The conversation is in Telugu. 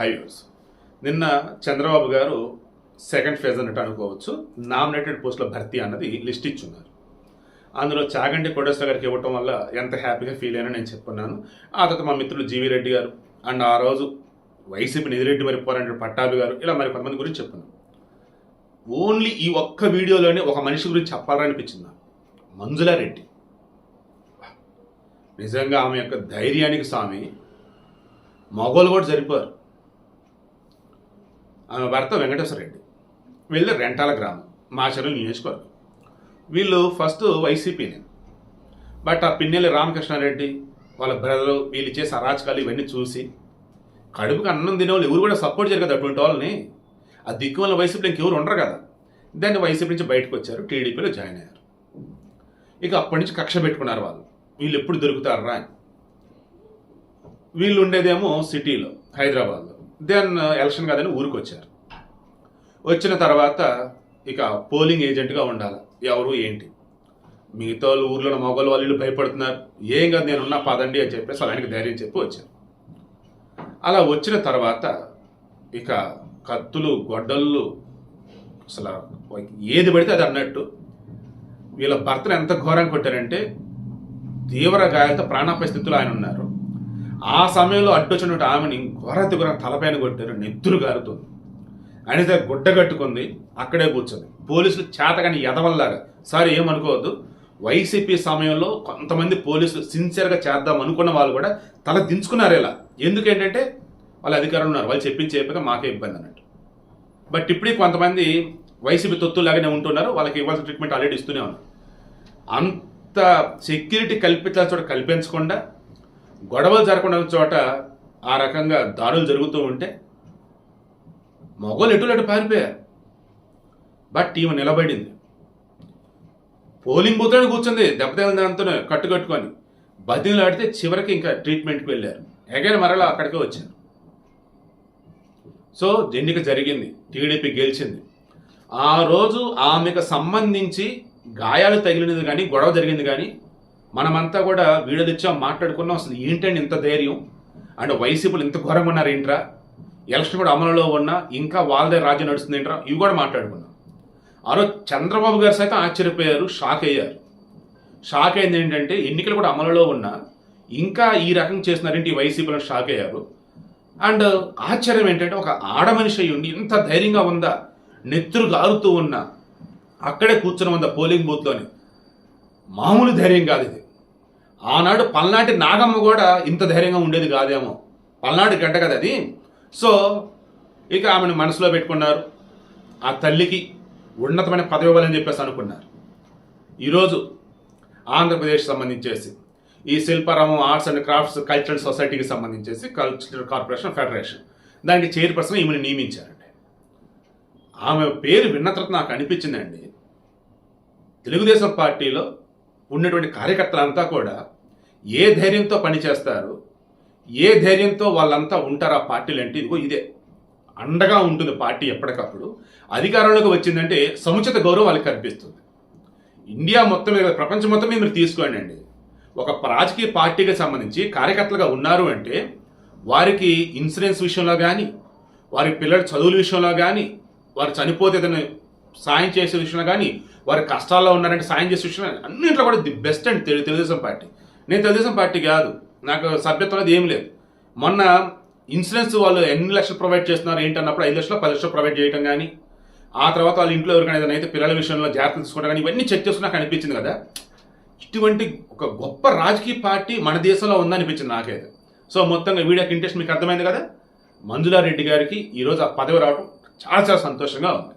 హైవేస్ నిన్న చంద్రబాబు గారు సెకండ్ ఫేజ్ అన్నట్టు అనుకోవచ్చు. నామినేటెడ్ పోస్టుల భర్తీ అన్నది లిస్ట్ ఇచ్చున్నారు. అందులో చాగంటి కోటేశ్వర గారికి ఇవ్వటం వల్ల ఎంత హ్యాపీగా ఫీల్ అయినా నేను చెప్పుకున్నాను. ఆ తర్వాత మా మిత్రులు జీవి రెడ్డి గారు అండ్ ఆ రోజు వైసీపీ నిధిరెడ్డి మరి పోరాడు పట్టాభి గారు ఇలా మరి కొంతమంది గురించి చెప్పుకున్నాను ఓన్లీ ఈ ఒక్క వీడియోలోనే ఒక మనిషి గురించి చెప్పాలనిపించింది నాకు. మంజులారెడ్డి. నిజంగా ఆమె యొక్క ధైర్యానికి స్వామి మగోలు కూడా జరిపారు. ఆమె భర్త వెంకటేశ్వర రెడ్డి. వీళ్ళు రెంటాల గ్రామం మాచర్ల నియోజకవర్గం. వీళ్ళు ఫస్ట్ వైసీపీని బట్ ఆ పిన్నెల్లి రామకృష్ణారెడ్డి వాళ్ళ బ్రదరు వీళ్ళు చేసే అరాచకాలు ఇవన్నీ చూసి కడుపుకి అన్నం తినే వాళ్ళు ఎవరు కూడా సపోర్ట్ చేయరు కదా అటువంటి వాళ్ళని. ఆ దిక్కు వల్ల వైసీపీలో ఇంకెవరు ఉండరు కదా. దాన్ని వైసీపీ నుంచి బయటకు వచ్చారు టీడీపీలో జాయిన్ అయ్యారు. ఇక అప్పటి నుంచి కక్ష పెట్టుకున్నారు వాళ్ళు. వీళ్ళు ఎప్పుడు దొరుకుతారా అని. వీళ్ళు ఉండేదేమో సిటీలో హైదరాబాద్లో. దెన్ ఎలక్షన్ uh, కాదని ఊరికి వచ్చారు వచ్చిన తర్వాత ఇక పోలింగ్ ఏజెంట్గా ఉండాలి. ఎవరు ఏంటి? మిగతా వాళ్ళు ఊర్లో ఉన్న మగవాళ్ళు వాళ్ళు భయపడుతున్నారు. ఏం కాదు నేను ఉన్నా పదండి అని చెప్పేసి వాళ్ళ ఆయనకి ధైర్యం చెప్పి వచ్చారు. అలా వచ్చిన తర్వాత ఇక కత్తులు గొడ్డళ్ళు అసలు ఏది పడితే అది అన్నట్టు వీళ్ళ భర్తను ఎంత ఘోరంగా కొట్టారంటే తీవ్ర గాయాలతో ప్రాణాపాయ స్థితిలో ఆయన ఉన్నారు. ఆ సమయంలో అడ్డొచ్చినట్టు ఆమెని ఘోర ఘోర తలపైన కొట్టారు నెత్తురు గారుతుంది అనిత గుడ్డ కట్టుకుంది అక్కడే కూర్చుంది. పోలీసులు చేతగాని ఎదవల్లాగా సార్ ఏమనుకోవద్దు. వైసీపీ సమయంలో కొంతమంది పోలీసులు సిన్సియర్గా చేద్దాం అనుకున్న వాళ్ళు కూడా తల దించుకున్నారు ఇలా. ఎందుకేంటంటే వాళ్ళు అధికారులు ఉన్నారు. వాళ్ళు చెప్పించి చెప్పక మాకే ఇబ్బంది అన్నట్టు. బట్ ఇప్పుడే కొంతమంది వైసీపీ తొత్తులాగానే ఉంటున్నారు. వాళ్ళకి ఇవ్వాల్సిన ట్రీట్మెంట్ ఆల్రెడీ ఇస్తూనే ఉన్నారు. అంత సెక్యూరిటీ కల్పించాల్సిన చోట కల్పించకుండా గొడవలు జరగకుండా చోట ఆ రకంగా దాడులు జరుగుతూ ఉంటే మగోళ్ళు ఎటు అటు పారిపోయారు బట్ ఈమె నిలబడింది. పోలింగ్ బూత్లో కూర్చుంది. దెబ్బతగిన దాంతో కట్టు కట్టుకొని బదిలీలు ఆడితే చివరికి ఇంకా ట్రీట్మెంట్కి వెళ్ళారు. అగైన్ మరలా అక్కడికే వచ్చారు. సో ఎన్నిక జరిగింది. టీడీపీ గెలిచింది. ఆ రోజు ఆమెకు సంబంధించి గాయాలు తగిలినది కానీ గొడవ జరిగింది కానీ మనమంతా కూడా వీడియోలు మాట్లాడుకున్నా మాట్లాడుకున్నాం అసలు ఏంటండి ఇంత ధైర్యం? అండ్ వైసీపీలు ఇంత ఘోరంగా ఉన్నారు ఏంట్రా? ఎలక్షన్ కూడా అమలులో ఉన్నా ఇంకా వాళ్ళదే రాజ్యం నడుస్తుంది ఏంట్రా? ఇవి కూడా మాట్లాడుకున్నాం. ఆ రోజు చంద్రబాబు గారు సైతం ఆశ్చర్యపోయారు షాక్ అయ్యారు. షాక్ అయింది ఏంటంటే ఎన్నికలు కూడా అమలులో ఉన్నా ఇంకా ఈ రకం చేస్తున్నారేంటి ఈ వైసీపీలో షాక్ అయ్యారు. అండ్ ఆశ్చర్యం ఏంటంటే ఒక ఆడ మనిషి అయి ఉండి ఇంత ధైర్యంగా ఉందా? నెత్తురు గారుతూ ఉన్నా అక్కడే కూర్చొని ఉందా పోలింగ్ బూత్లోని మామూలు ధైర్యం కాదు ఇది. ఆనాడు పల్నాటి నాగమ్మ కూడా ఇంత ధైర్యంగా ఉండేది కాదేమో. పల్నాడు గడ్డ కదా అది. సో ఇక ఆమెను మనసులో పెట్టుకున్నారు. ఆ తల్లికి ఉన్నతమైన పదవి ఇవ్వాలని చెప్పేసి అనుకున్నారు. ఈరోజు ఆంధ్రప్రదేశ్ సంబంధించేసి ఈ Shilparamam arts and crafts cultural సొసైటీకి సంబంధించేసి కల్చరల్ కార్పొరేషన్ ఫెడరేషన్. దానికి చైర్పర్సన్ ఈమెను నియమించారండి. ఆమె పేరు విన్న తర్వాత నాకు అనిపించిందండి. తెలుగుదేశం పార్టీలో ఉన్నటువంటి కార్యకర్తలంతా కూడా ఏ ధైర్యంతో పనిచేస్తారు ఏ ధైర్యంతో వాళ్ళంతా ఉంటారు ఆ పార్టీలు అంటే ఇదిగో ఇదే. అండగా ఉంటుంది పార్టీ ఎప్పటికప్పుడు. అధికారంలోకి వచ్చిందంటే సముచిత గౌరవం వాళ్ళకి కనిపిస్తుంది ఇండియా మొత్తం మీద ప్రపంచం మొత్తం మీద మీరు తీసుకోండి అండి ఒక రాజకీయ పార్టీకి సంబంధించి కార్యకర్తలుగా ఉన్నారు అంటే వారికి ఇన్సూరెన్స్ విషయంలో కానీ వారి పిల్లల చదువుల విషయంలో కానీ వారు చనిపోతే ఏదైనా సాయం చేసే విషయంలో కానీ వారి కష్టాల్లో ఉన్నారంటే సాయం చేసే విషయంలో అన్నింటిలో కూడా ది బెస్ట్ అండ్ తెలు తెలుగుదేశం పార్టీ. నేను తెలుగుదేశం పార్టీ కాదు. నాకు సభ్యత్వం అనేది ఏం లేదు. మొన్న ఇన్సూరెన్స్ వాళ్ళు ఎన్ని లక్షలు ప్రొవైడ్ చేస్తున్నారు ఏంటన్నప్పుడు ఐదు లక్షలు పది లక్షలు ప్రొవైడ్ చేయడం కానీ ఆ తర్వాత వాళ్ళ ఇంట్లో ఎవరికైనా ఏదైనా అయితే పిల్లల విషయంలో జాగ్రత్తలు తీసుకోవడం కానీ ఇవన్నీ చెక్ చేసుకుని నాకు అనిపించింది కదా. ఇటువంటి ఒక గొప్ప రాజకీయ పార్టీ మన దేశంలో ఉందనిపించింది నాకైతే. సో మొత్తంగా వీడియోకి ఇంట్రెస్ట్ మీకు అర్థమైంది కదా. మంజులారెడ్డి గారికి ఈరోజు ఆ పదవి రావడం చాలా చాలా సంతోషంగా ఉంది.